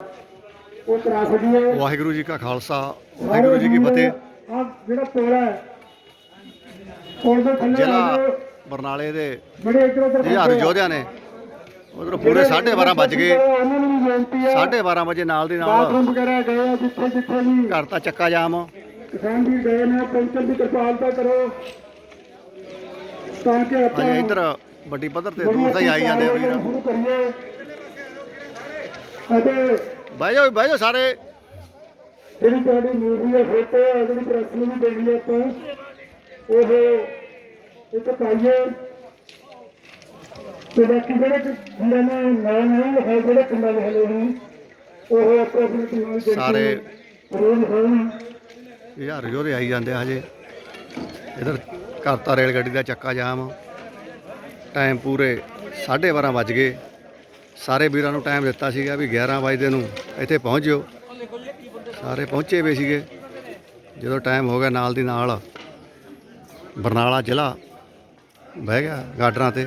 ਉਹ ਕਰਾ ਵਾਹਿਗੁਰੂ ਜੀ ਕਾ ਖਾਲਸਾ ਵਾਹਿਗੁਰੂ ਜੀ ਕੀ ਫਤਿਹ। ਆ ਜਿਹੜਾ ਪੁਲ ਹੈ ਪੁਲ ਦੇ ਥੱਲੇ ਜ਼ਿਲ੍ਹਾ ਬਰਨਾਲੇ ਦੇ ਬੜੇ ਇੱਧਰ ਉੱਧਰ ਜੁਝਾਰੂ ਯੋਧਿਆਂ ਨੇ। ਉਧਰੋਂ ਪੂਰੇ 12:30 ਵੱਜ ਗਏ। ਉਹਨਾਂ ਨੂੰ ਵੀ ਬੇਨਤੀ ਹੈ 12:30 ਵਜੇ ਨਾਲ ਦੀ ਨਾਲ ਬਾਥਰੂਮ ਵਗੈਰਾ ਗਏ ਆ ਜਿੱਥੇ ਜਿੱਥੇ ਵੀ ਘਰ ਤਾਂ ਚੱਕਾ ਜਾਮ। ਕਿਸਾਨ ਵੀ ਗਏ ਨੇ ਪਹੁੰਚਣ ਦੀ ਕਿਰਪਾਲਤਾ ਕਰੋ। ਤਾਂ ਕਿ ਆਪਾਂ ਇੱਧਰ ਵੱਡੀ ਪੱਧਰ ਤੇ ਦੂਰ ਤਾਂ ਹੀ ਆਈ ਜਾਂਦੇ ਆ ਵੀਰ। ਸ਼ੁਰੂ ਕਰੀਏ। ਅਤੇ ਬਹਿ ਜਾਓ ਬਹਿ ਜਾਓ ਸਾਰੇ। ਜਿਹੜੀ ਤੁਹਾਡੀ ਮੀਡੀਆ ਫੋਟੋ ਹੈ ਜਿਹੜੀ ਪ੍ਰੈਸ ਨੂੰ ਵੀ ਦੇਣੀ ਹੈ ਆਪਾਂ ਉਹ ਇੱਕ ਪਾਈਏ। ਤੇ ਬਾਕੀ ਜਿਹੜੇ ਜਿਹੜੇ ਨੇ ਨਾ ਨਹੀਂ ਹੈ ਜਿਹੜੇ ਪਿੰਡਾਂ ਦੇ ਹਲੇ ਨੇ ਉਹ ਆਪੋ ਆਪਣੇ ਪਿੰਡਾਂ ਦੇ ਸਾਰੇ ਰੋਜ਼ ਹੋਣ ਜੁਝਾਰੂ ਯੋਧੇ ਆਈ ਜਾਂਦੇ ਆ ਹਜੇ। ਇਧਰ ਘਰ ਤਾਂ ਰੇਲ ਗੱਡੀ ਦਾ ਚੱਕਾ ਜਾਮ। ਟਾਈਮ ਪੂਰੇ 12:30 ਵੱਜ ਗਏ। ਸਾਰੇ ਵੀਰਾਂ ਨੂੰ ਟਾਈਮ ਦਿੱਤਾ ਸੀਗਾ ਵੀ 11 ਵਜੇ ਨੂੰ ਇੱਥੇ ਪਹੁੰਚ ਜਿਓ। ਸਾਰੇ ਪਹੁੰਚੇ ਵੇ ਸੀਗੇ। ਜਦੋਂ ਟਾਈਮ ਹੋ ਗਿਆ ਨਾਲ ਦੀ ਨਾਲ ਬਰਨਾਲਾ ਜ਼ਿਲ੍ਹਾ ਬਹਿ ਗਿਆ ਗਾਡਰਾਂ ਤੇ।